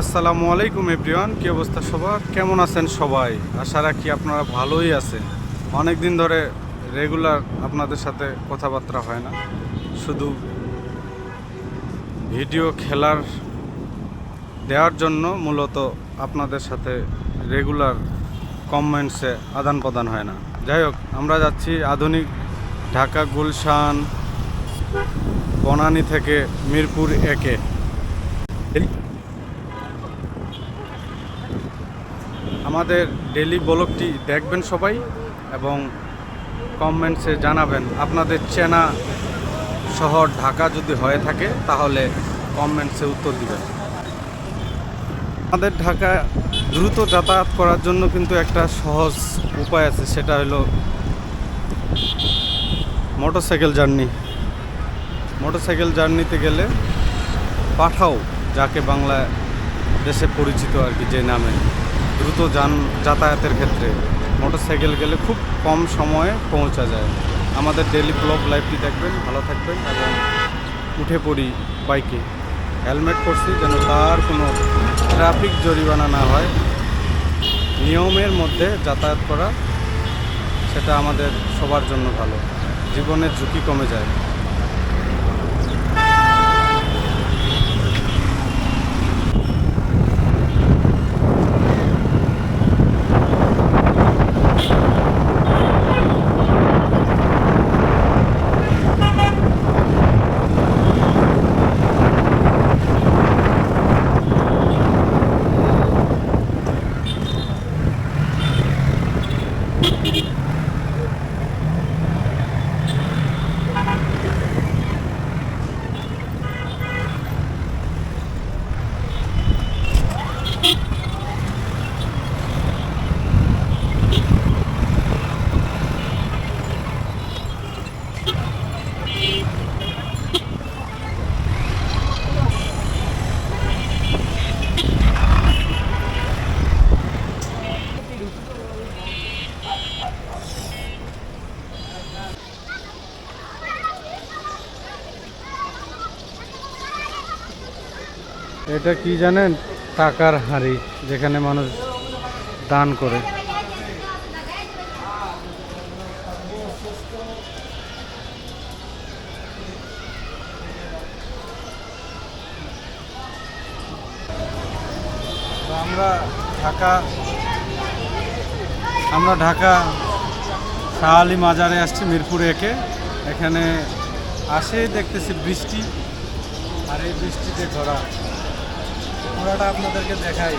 আসসালামু আলাইকুম এভরিওয়ান, কি অবস্থা সবার? কেমন আছেন সবাই? আশা রাখি আপনারা ভালোই আছেন। অনেক দিন ধরে রেগুলার আপনাদের সাথে কথাবার্তা হয় না। শুধু ভিডিও খেলার দেওয়ার জন্য মূলত আপনাদের সাথে রেগুলার কমেন্টসে আদান প্রদান হয় না। যাই হোক, আমরা যাচ্ছি আধুনিক ঢাকা গুলশান বনানী থেকে মিরপুর একে আমাদের ডেলি ব্লগটি দেখবেন সবাই এবং কমেন্টসে জানাবেন। আপনাদের চেনা শহর ঢাকা যদি হয়ে থাকে, তাহলে কমেন্টসে উত্তর দিবেন। আমাদের ঢাকা দ্রুত যাতায়াত করার জন্য কিন্তু একটা সহজ উপায় আছে, সেটা হলো মোটরসাইকেল জার্নি। মোটরসাইকেল জার্নিতে গেলে পাঠাও, যাকে বাংলা দেশে পরিচিত আর কি, যে নামে। দ্রুত যান, যাতায়াতের ক্ষেত্রে। মোটরসাইকেল গেলে খুব কম সময়ে পৌঁছা যায়। আমাদের ডেলি ব্লগ লাইফটি দেখবেন, ভালো থাকবেন এবং উঠে পড়ি বাইকে হেলমেট করছি যেন তার কোনো ট্রাফিক জরিমানা না হয়। নিয়মের মধ্যে যাতায়াত করা, সেটা আমাদের সবার জন্য ভালো। জীবনের ঝুঁকি কমে যায়। এটা কি জানেন? টাকার হাঁড়ি, যেখানে মানুষ দান করে। আমরা ঢাকা আমরা ঢাকা শাহ আলী মাজারে আসছি, মিরপুর একে। এখানে আসে দেখতেছি বৃষ্টি, আর এই বৃষ্টিতে ধরা। পুরাটা আপনাদেরকে দেখাই।